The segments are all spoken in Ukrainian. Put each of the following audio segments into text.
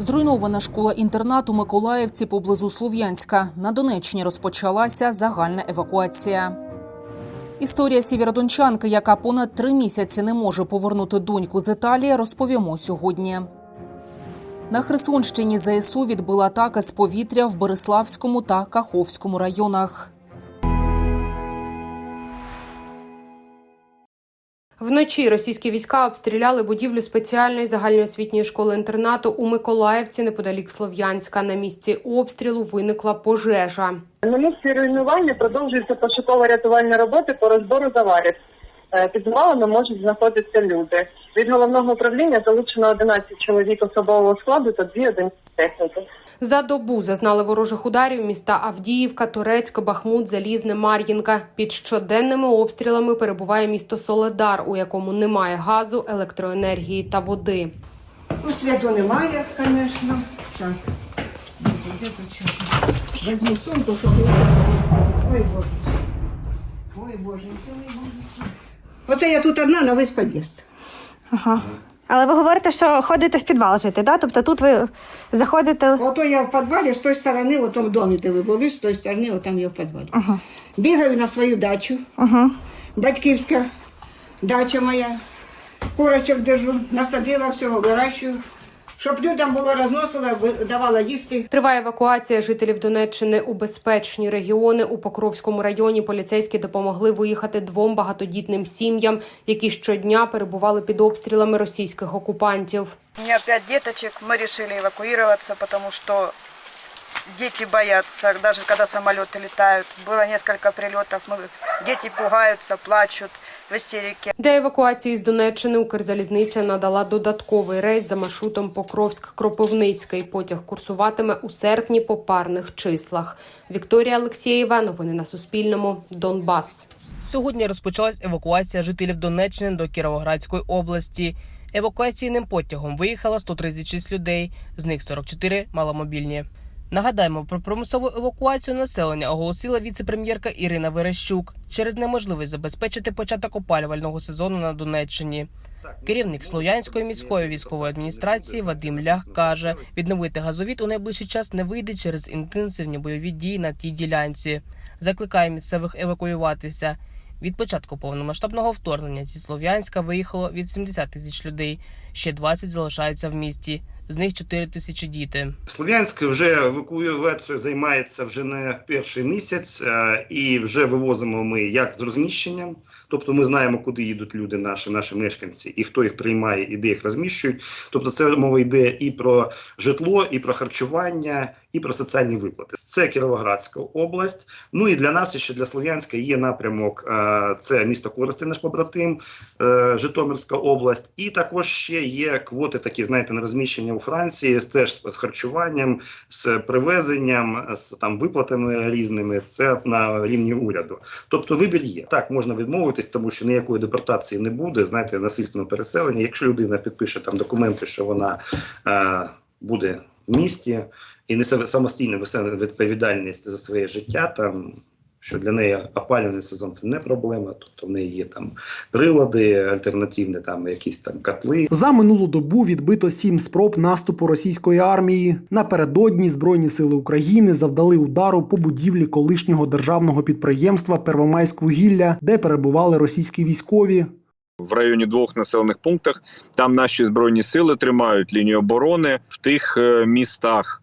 Зруйнована школа-інтернат у Миколаївці поблизу Слов'янська. На Донеччині розпочалася загальна евакуація. Історія сєвєродончанки, яка понад три місяці не може повернути доньку з Італії, розповімо сьогодні. На Херсонщині ЗСУ відбила атаки з повітря в Береславському та Каховському районах. Вночі російські війська обстріляли будівлю спеціальної загальноосвітньої школи-інтернату у Миколаївці неподалік Слов'янська. На місці обстрілу виникла пожежа. На місці руйнування продовжується пошукова рятувальна роботи по розбору завалів. Е, Під завалами можуть знаходитися люди. Від головного управління залучено 11 чоловік особового складу та дві одиниці техніки. За добу зазнали ворожих ударів міста Авдіївка, Турецьк, Бахмут, Залізне, Мар'їнка. Під щоденними обстрілами перебуває місто Соледар, у якому немає газу, електроенергії та води. Ну, світу немає, звісно. Так. Де? Візьму сумку, щоб... Ой, Боже. Ой, Боже, ой, Боже. Оце я тут одна на весь під'їзд. Ага. Але ви говорите, що ходите в підвал жити, да? Тобто тут ви заходите. Ото я в підвалі, з тої сторони, в тому домі, де ви були, з тої сторони, отам я в підвалі. Ага. Бігаю на свою дачу, Ага. батьківська дача моя. Курочок держу, насадила всього, вирощую Щоб людям було розносила, ви- давала їсти. Триває евакуація жителів Донеччини у безпечні регіони. У Покровському районі поліцейські допомогли виїхати двом багатодітним сім'ям, які щодня перебували під обстрілами російських окупантів. У меня пять деточек, мы решили эвакуироваться, потому что дети боятся, даже когда самолеты летают. Было несколько прилетов, мы, дети пугаются, плачут в истерике. Для евакуації з Донеччини Укрзалізниця надала додатковий рейс за маршрутом Покровськ-Кропивницький. Потяг курсуватиме у серпні по парних числах. Вікторія Алексєєва. Новини на Суспільному. Донбас. Сьогодні розпочалась евакуація жителів Донеччини до Кіровоградської області. Евакуаційним потягом виїхало 136 людей, з них 44 маломобільні. Нагадаємо, про примусову евакуацію населення оголосила віце-прем'єрка Ірина Верещук через неможливість забезпечити початок опалювального сезону на Донеччині. Керівник Слов'янської міської військової адміністрації Вадим Лях каже, відновити газовід у найближчий час не вийде через інтенсивні бойові дії на тій ділянці. Закликає місцевих евакуюватися. Від початку повномасштабного вторгнення зі Слов'янська виїхало від 70 тисяч людей. Ще 20 залишаються в місті. З них 4 тисячі діти. Слов'янськ вже евакуацією займається вже не перший місяць, е, і вже вивозимо ми як з розміщенням, тобто ми знаємо, куди їдуть люди, наші, наші мешканці, і хто їх приймає, і де їх розміщують. Тобто, це мова йде і про житло, і про харчування, і про соціальні виплати. Це Кіровоградська область. Ну і для нас, і ще для Слов'янська, є напрямок. е, Це місто Коростень, наш побратим, е, Житомирська область, і також ще є квоти, такі знаєте, на розміщення у Франції, теж з харчуванням, з привезенням, з там виплатами різними. Це на рівні уряду. Тобто вибір є. Так можна відмовитись, тому що ніякої депортації не буде. Знаєте, насильственного переселення. Якщо людина підпише там документи, що вона е, буде в місті і несе самостійно несе відповідальність за своє життя там. Що для неї опалювальний сезон це не проблема, тобто в неї є там прилади альтернативні, там якісь там котли, За минулу добу відбито сім спроб наступу російської армії. Напередодні Збройні сили України завдали удару по будівлі колишнього державного підприємства Первомайськвугілля, де перебували російські військові. в районі двох населених пунктах. Там наші збройні сили тримають лінію оборони в тих е, містах,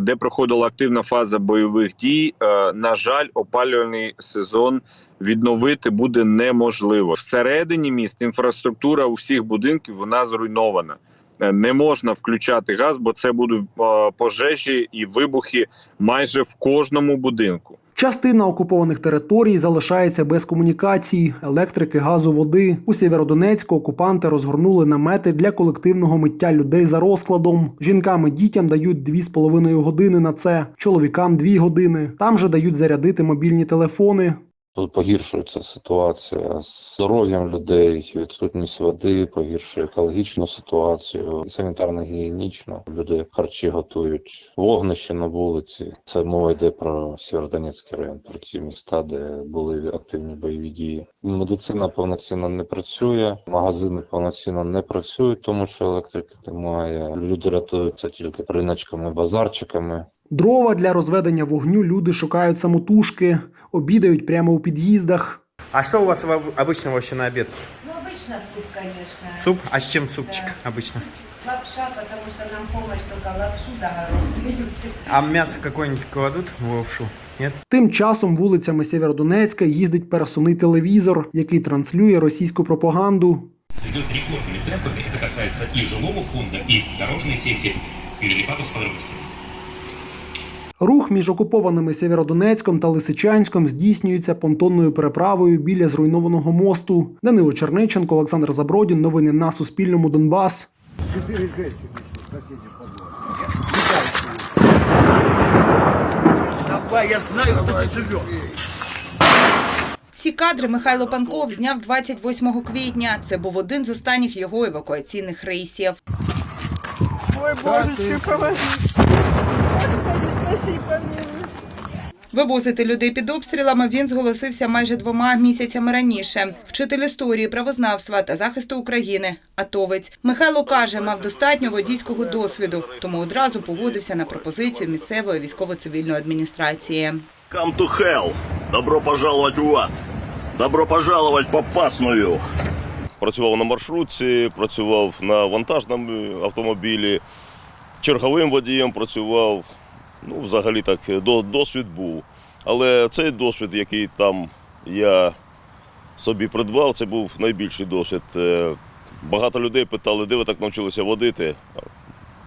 де проходила активна фаза бойових дій. е, На жаль, опалювальний сезон відновити буде неможливо. Всередині міст інфраструктура у всіх будинків вона зруйнована. Е, Не можна включати газ, бо це будуть е, пожежі і вибухи майже в кожному будинку. Частина окупованих територій залишається без комунікацій, електрики, газу, води. У Сєвєродонецьку окупанти розгорнули намети для колективного миття людей за розкладом. Жінкам і дітям дають 2,5 години на це, чоловікам 2 години. Там же дають зарядити мобільні телефони. Тут погіршується ситуація з здоров'ям людей, відсутність води, погіршує екологічну ситуацію, санітарно-гігієнічно. Люди харчі готують вогнище на вулиці. Це мова йде про Сєвєродонецький район, про ті міста, де були активні бойові дії. Медицина повноцінно не працює, магазини повноцінно не працюють, тому що електрики немає. Люди рятуються тільки риночками, базарчиками. Дрова для розведення вогню люди шукають самотужки, обідають прямо у під'їздах. А что у вас в- обычно вообще на обед? Ну, обычно суп, конечно. Суп? А с чем супчик обычно? Лапша, потому что нам помощь только лапшу да горох. А мясо какое-нибудь кладут в лапшу? Нет? Тим часом вулицями Сєвєродонецька їздить пересувний телевізор, який транслює російську пропаганду. идет рекордными темпами. Это касается и жилого фонда, и дорожной сети. Перелипатов подробности. Рух між окупованими Сєвєродонецьком та Лисичанськом здійснюється понтонною переправою біля зруйнованого мосту. Данило Черниченко, Олександр Забродін. Новини на Суспільному. Донбас. Давай, я знаю, кто тут живет. Ці кадри Михайло Панков зняв 28 квітня. Це був один з останніх його евакуаційних рейсів. Ой, божечки, помоги. Вивозити людей під обстрілами він зголосився майже двома місяцями раніше. Вчитель історії, правознавства та захисту України. Атовець Михайло каже, мав достатньо водійського досвіду, тому одразу погодився на пропозицію місцевої військово-цивільної адміністрації. Come to hell. Добро пожаловать в ад. Добро пожаловать попасную. Працював на маршрутці, працював на вантажному автомобілі, черговим водієм працював. Ну, взагалі так, досвід був. Але цей досвід, який там я собі придбав, це був найбільший досвід. Е, Багато людей питали, де ви так навчилися водити,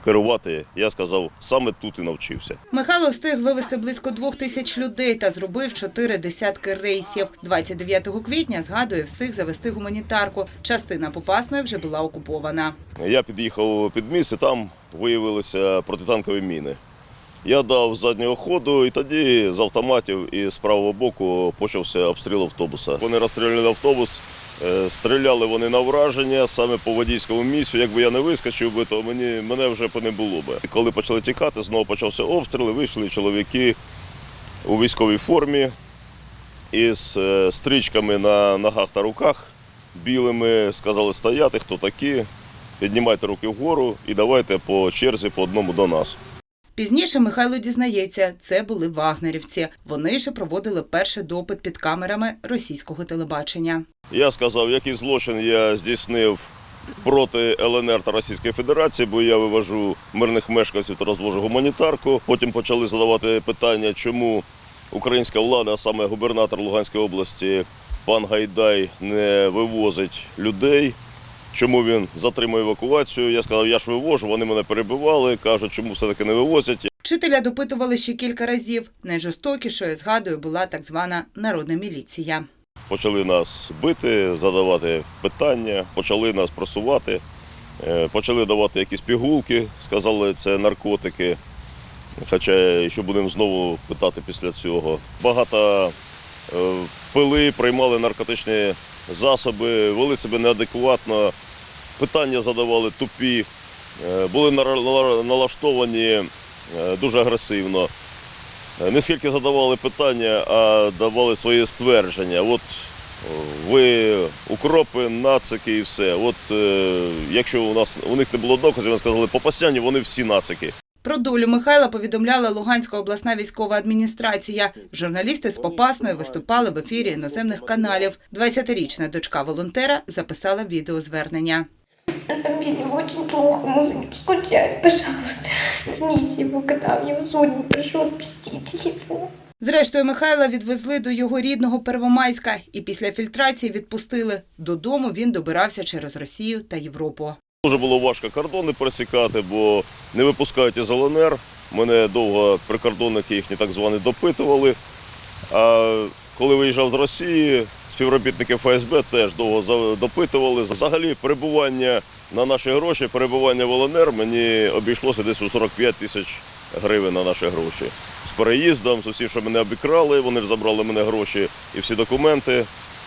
керувати. Я сказав, саме тут і навчився. Михайло встиг вивезти близько двох тисяч людей та зробив чотири десятки рейсів. 29 квітня, згадує, встиг завести гуманітарку. Частина Попасної вже була окупована. Я під'їхав під міст, і там виявилися протитанкові міни. Я дав заднього ходу, і тоді з автоматів і з правого боку почався обстріл автобуса. Вони розстріляли автобус, е, стріляли вони на враження саме по водійському місцю. Якби я не вискочив би, то мені, мене вже б не було би. Коли почали тікати, знову почався обстріл, вийшли чоловіки у військовій формі із е, стрічками на ногах та руках білими, сказали стояти, хто такі. Піднімайте руки вгору і давайте по черзі по одному до нас. Пізніше Михайло дізнається, це були вагнерівці. Вони ж проводили перший допит під камерами російського телебачення. Я сказав, який злочин я здійснив проти ЛНР та Російської Федерації, бо я вивожу мирних мешканців та розвожу гуманітарку. Потім почали задавати питання, чому українська влада, а саме губернатор Луганської області, пан Гайдай, не вивозить людей. Чому він затримує евакуацію? Я сказав, я ж вивожу, вони мене перебивали, кажуть, чому все-таки не вивозять. Вчителя допитували ще кілька разів. Найжорстокішою, згадую, була так звана народна міліція. Почали нас бити, задавати питання, почали нас просувати, е, почали давати якісь пігулки, сказали, це наркотики. Хоча що будемо знову питати після цього. Багато е, пили, приймали наркотичні засоби, вели себе неадекватно, питання задавали тупі, е, були налаштовані е, дуже агресивно. Е, Не скільки задавали питання, а давали свої ствердження. От ви укропи, нацики і все. От якщо у нас у них не було доказів, вони сказали, попасяні, вони всі нацики. Про долю Михайла повідомляла Луганська обласна військова адміністрація. Журналісти з Попасної виступали в ефірі іноземних каналів. 20-річна дочка волонтера записала відеозвернення. Очень плохо, мы за ним скучали. Пожалуйста, верните его, когда мне Соня пришел отпустите его. Зрештою, Михайла відвезли до його рідного Первомайська і після фільтрації відпустили. Додому він добирався через Росію та Європу. Дуже було важко кордони пересікати, бо не випускають із ЛНР. Мене довго прикордонники їхні так звані допитували. А коли виїжджав з Росії, співробітники ФСБ теж довго допитували. Взагалі, перебування на наші гроші, перебування в ЛНР мені обійшлося десь у 45 тисяч гривень на наші гроші. з переїздом, з усім, що мене обікрали. Вони ж забрали мене гроші і всі документи.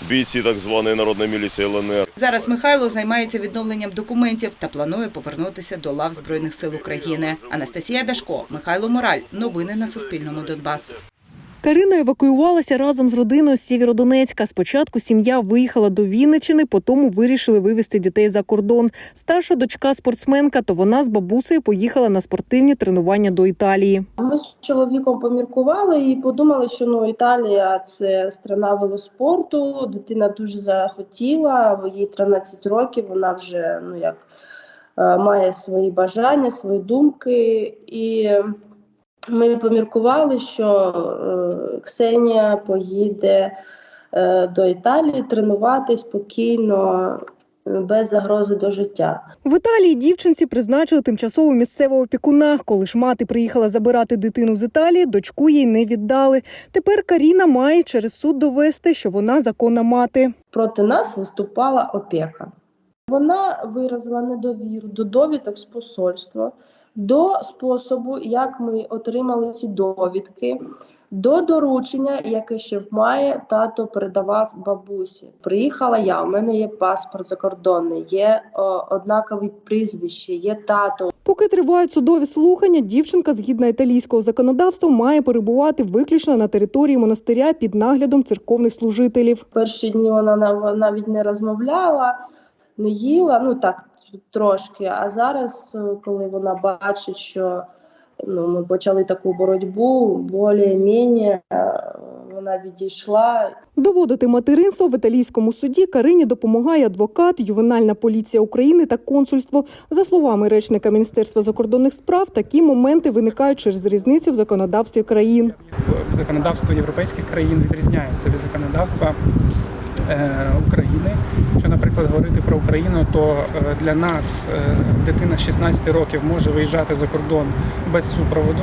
Бійці так званої народної міліції ЛНР. Зараз Михайло займається відновленням документів та планує повернутися до лав Збройних сил України. Анастасія Дашко, Михайло Мораль. Новини на Суспільному Донбас. Карина евакуювалася разом з родиною з Сєвєродонецька. Спочатку сім'я виїхала до Вінничини, потім вирішили вивезти дітей за кордон. Старша дочка спортсменка, то вона з бабусею поїхала на спортивні тренування до Італії. Ми з чоловіком поміркували і подумали, що ну Італія це страна велоспорту. Дитина дуже захотіла, їй 13 років. Вона вже ну як е, має свої бажання, свої думки. І ми поміркували, що е, Ксенія поїде е, до Італії тренувати спокійно, без загрози до життя. В Італії дівчинці призначили тимчасово місцевого опікуна. Коли ж мати приїхала забирати дитину з Італії, дочку їй не віддали. Тепер Каріна має через суд довести, що вона законна мати. проти нас виступала опека. Вона виразила недовіру до довідок з посольства, до способу, як ми отримали ці довідки, до доручення, яке ще має тато передавав бабусі. Приїхала я, у мене є паспорт закордонний, є о, однакові прізвище, є тато. Поки тривають судові слухання, дівчинка, згідно італійського законодавства, має перебувати виключно на території монастиря під наглядом церковних служителів. Перші дні вона нав- навіть не розмовляла, не їла, ну так трошки. А зараз, е, коли вона бачить, що ну, ми почали таку боротьбу, більш-менш вона відійшла. Доводити материнство в італійському суді Карині допомагає адвокат, ювенальна поліція України та консульство. За словами речника Міністерства закордонних справ, такі моменти виникають через різницю в законодавстві країн. законодавство європейських країн відрізняється від законодавства е, України. Якщо, наприклад, говорити про Україну, то е, для нас е, дитина 16 років може виїжджати за кордон без супроводу.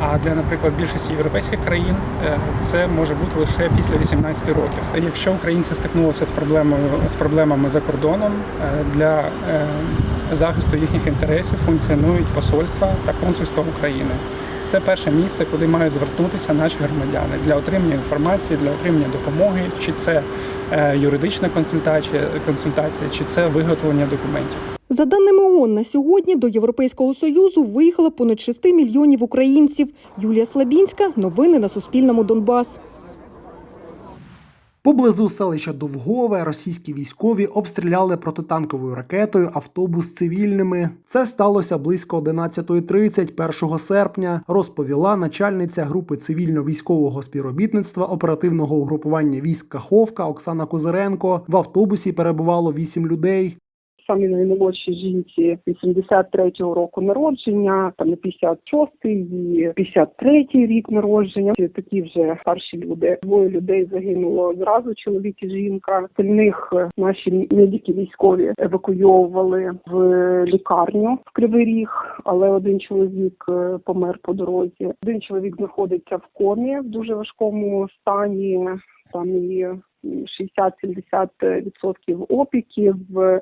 А для, наприклад, більшості європейських країн е, це може бути лише після 18 років. Якщо українці стикнулися з проблемою з проблемами за кордоном для захисту їхніх інтересів функціонують посольства та консульства України. Це перше місце, куди мають звернутися наші громадяни для отримання інформації, для отримання допомоги, чи це е, юридична консультація, консультація, чи це виготовлення документів. За даними ООН, на сьогодні до Європейського союзу виїхало понад 6 мільйонів українців. Юлія Слабінська. Новини на Суспільному. Донбас. Поблизу селища Довгове російські військові обстріляли протитанковою ракетою автобус цивільними. Це сталося близько 11.30 1 серпня, розповіла начальниця групи цивільно-військового співробітництва оперативного угрупування військ Каховка Оксана Козиренко. В автобусі перебувало 8 людей. Самі наймолодшій жінці 83-го року народження, там і 56-й, і 53-й рік народження. Такі вже старші люди. Двоє людей загинуло зразу. Чоловік і жінка. Остальних е, наші медики військові евакуйовували в лікарню в Кривий Ріг, але один чоловік е, помер по дорозі. Один чоловік знаходиться в комі в дуже важкому стані. Там і 60-70% опіків,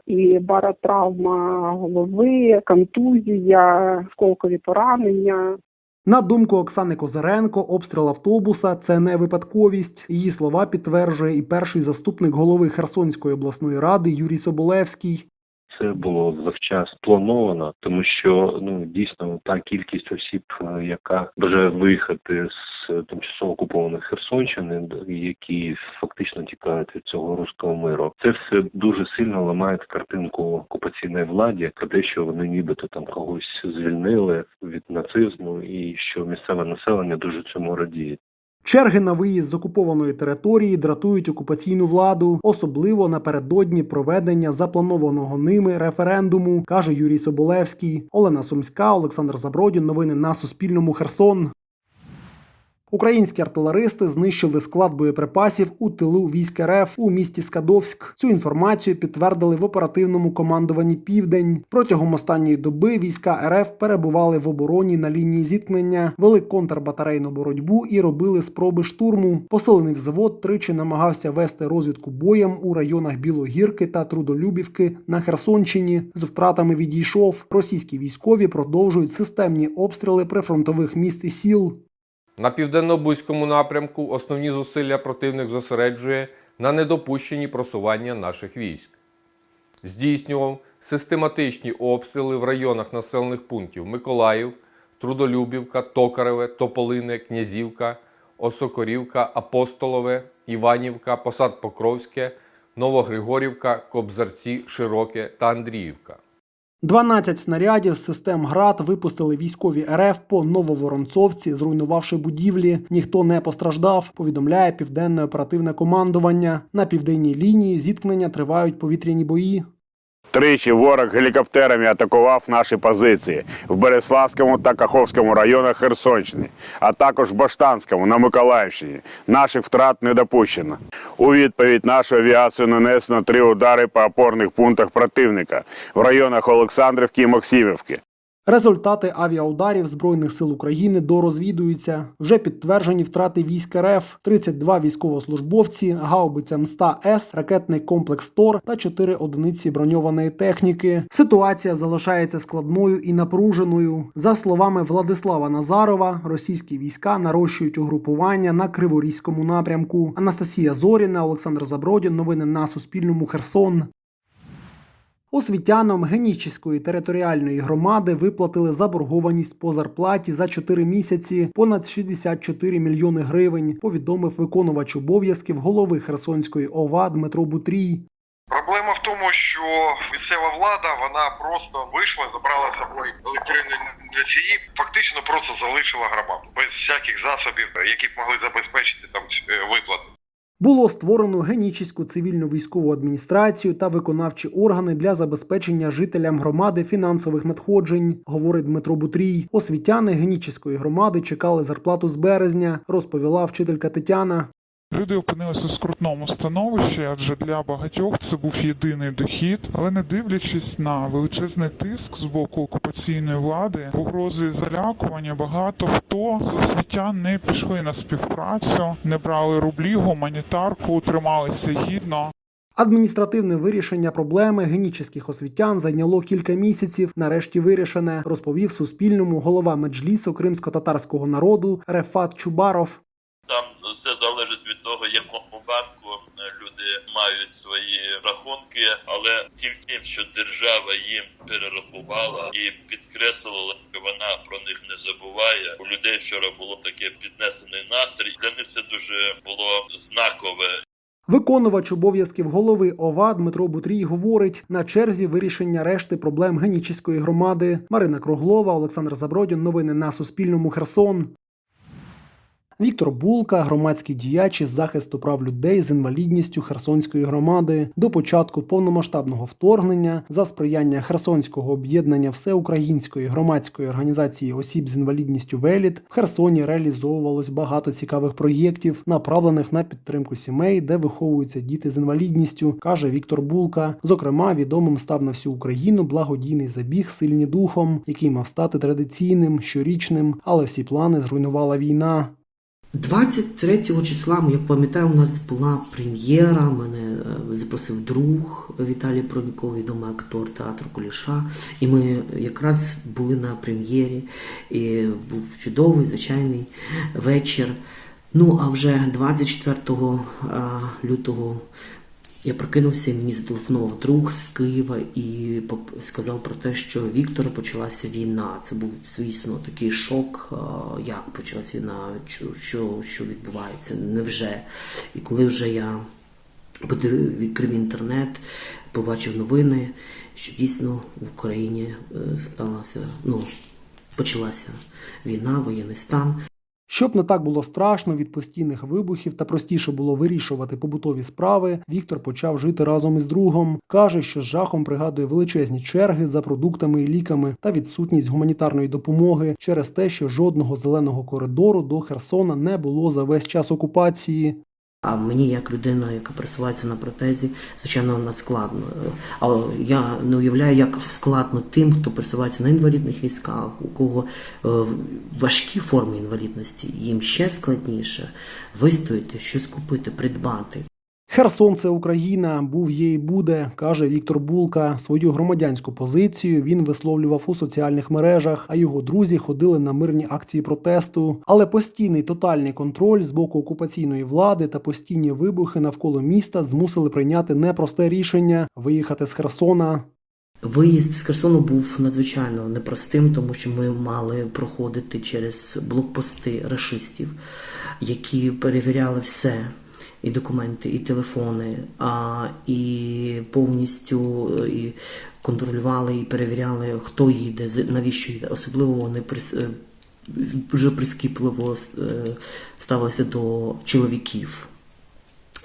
і баротравма голови, контузія, сколкові поранення. На думку Оксани Козиренко, обстріл автобуса це не випадковість. Її слова підтверджує і перший заступник голови Херсонської обласної ради Юрій Соболевський. Це було завчасно сплановано, тому що ну дійсно та кількість осіб, е, яка бажає виїхати з тимчасово окупованої Херсонщини, які фактично тікають від цього руського миру, це все дуже сильно ламає картинку окупаційної владі про те, що вони нібито там когось звільнили від нацизму, і що місцеве населення дуже цьому радіє. Черги на виїзд з окупованої території дратують окупаційну владу, особливо напередодні проведення запланованого ними референдуму, каже Юрій Соболевський. Олена Сумська, Олександр Забродін. Новини на Суспільному. Херсон. Українські артилеристи знищили склад боєприпасів у тилу військ РФ у місті Скадовськ. Цю інформацію підтвердили в оперативному командуванні Південь. Протягом останньої доби війська РФ перебували в обороні на лінії зіткнення, вели контрбатарейну боротьбу і робили спроби штурму. Посилений взвод тричі намагався вести розвідку боєм у районах Білогірки та Трудолюбівки на Херсонщині. З втратами відійшов. Російські військові продовжують системні обстріли прифронтових міст і сіл. На південно-бузькому напрямку основні зусилля противник зосереджує на недопущенні просування наших військ. Здійснював систематичні обстріли в районах населених пунктів Миколаїв, Трудолюбівка, Токареве, Тополине, Князівка, Осокорівка, Апостолове, Іванівка, Посад Покровське, Новогригорівка, Кобзарці, Широке та Андріївка. 12 снарядів з систем ГРАД випустили військові РФ по Нововоронцовці, зруйнувавши будівлі. Ніхто не постраждав, повідомляє південне оперативне командування. На південній лінії зіткнення тривають повітряні бої. Тричі ворог гелікоптерами атакував наші позиції в Береславському та Каховському районах Херсонщини, а також в Баштанському на Миколаївщині. Наших втрат не допущено. У відповідь нашу авіацію нанесено три удари по опорних пунктах противника в районах Олександрівки і Максимівки. Результати авіаударів Збройних сил України дорозвідуються. Вже підтверджені втрати військ РФ, 32 військовослужбовці, гаубиця МСТА-С, ракетний комплекс ТОР та 4 одиниці броньованої техніки. Ситуація залишається складною і напруженою. За словами Владислава Назарова, російські війська нарощують угрупування на Криворізькому напрямку. Анастасія Зоріна, Олександр Забродін. Новини на Суспільному. Херсон. Освітянам Генічеської територіальної громади виплатили заборгованість по зарплаті за 4 місяці понад 64 мільйони гривень, повідомив виконувач обов'язків голови Херсонської ОВА Дмитро Бутрій. Проблема в тому, що місцева влада вона просто вийшла, забрала з собою електронні носії, фактично просто залишила громаду без всяких засобів, які б могли забезпечити там е, виплати. Було створено Генічеську цивільну військову адміністрацію та виконавчі органи для забезпечення жителям громади фінансових надходжень, говорить Дмитро Бутрій. Освітяни Генічеської громади чекали зарплату з березня, розповіла вчителька Тетяна. Люди опинилися у скрутному становищі, адже для багатьох це був єдиний дохід. Але не дивлячись на величезний тиск з боку окупаційної влади, погрози залякування, багато хто з освітян не пішли на співпрацю, не брали рублі, гуманітарку, трималися гідно. Адміністративне вирішення проблеми генічеських освітян зайняло кілька місяців. Нарешті вирішене, розповів Суспільному голова меджлісу кримсько-татарського народу Рефат Чубаров. Там все залежить від того, якому банку люди мають свої рахунки, але тільки що держава їм перерахувала і підкреслила, що вона про них не забуває. У людей вчора було таке піднесений настрій. Для них це дуже було знакове. Виконувач обов'язків голови ОВА Дмитро Бутрій говорить на черзі вирішення решти проблем генічеської громади. Марина Круглова, Олександр Забродін. Новини на Суспільному. Херсон. Віктор Булка, громадський діяч із захисту прав людей з інвалідністю Херсонської громади, до початку повномасштабного вторгнення за сприяння Херсонського об'єднання Всеукраїнської громадської організації осіб з інвалідністю Веліт в Херсоні реалізовувалось багато цікавих проєктів, направлених на підтримку сімей, де виховуються діти з інвалідністю, каже Віктор Булка. Зокрема, відомим став на всю Україну благодійний забіг Сильні духом, який мав стати традиційним, щорічним, але всі плани зруйнувала війна. 23 числа, я пам'ятаю, у нас була прем'єра. Мене е, запросив друг Віталій Пронько, відомий актор театру Куліша. І ми якраз були на прем'єрі. І був чудовий, звичайний вечір. Ну, а вже 24 е, лютого я прокинувся і мені зателефонував друг з Києва і сказав про те, що Віктора почалася війна. Це був, звісно, такий шок. Як почалася війна, що, що відбувається, невже. І коли вже я відкрив інтернет, побачив новини, що дійсно в Україні е, сталася, ну, почалася війна, воєнний стан. Щоб не так було страшно від постійних вибухів та простіше було вирішувати побутові справи, Віктор почав жити разом із другом. Каже, що з жахом пригадує величезні черги за продуктами і ліками та відсутність гуманітарної допомоги через те, що жодного зеленого коридору до Херсона не було за весь час окупації. А мені, як людина, яка пересувається на протезі, звичайно, вона складно. Але я не уявляю, як складно тим, хто пересувається на інвалідних військах, у кого е, важкі форми інвалідності, їм ще складніше вистояти, щось купити, придбати. Херсон це Україна, був є і буде, каже Віктор Булка. Свою громадянську позицію він висловлював у соціальних мережах, а його друзі ходили на мирні акції протесту. Але постійний тотальний контроль з боку окупаційної влади та постійні вибухи навколо міста змусили прийняти непросте рішення виїхати з Херсона. Виїзд з Херсону був надзвичайно непростим, тому що ми мали проходити через блокпости рашистів, які перевіряли все. І документи, і телефони, а і повністю е, і контролювали і перевіряли, хто їде, навіщо їде. Особливо вони прис- е, прискіпливо е, ставилися до чоловіків,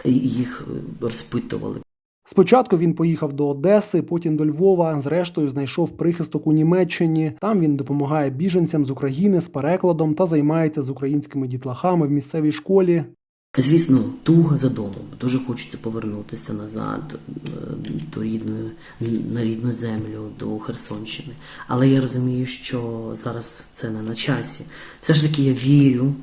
і їх розпитували. Спочатку він поїхав до Одеси, потім до Львова. Зрештою, знайшов прихисток у Німеччині. Там він допомагає біженцям з України з перекладом та займається з українськими дітлахами в місцевій школі. Звісно, туга за домом. Дуже хочеться повернутися назад е, до рідної на рідну землю, до Херсонщини. Але я розумію, що зараз це не на часі. Все ж таки я вірю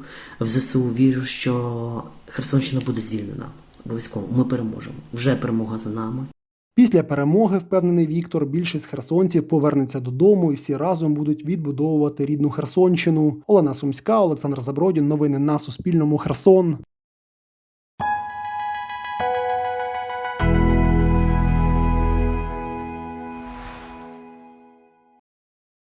в ЗСУ, вірю, що Херсонщина буде звільнена. Обов'язково ми переможемо. Вже перемога за нами. Після перемоги, впевнений Віктор, більшість херсонців повернеться додому і всі разом будуть відбудовувати рідну Херсонщину. Олена Сумська, Олександр Забродін. Новини на Суспільному. Херсон.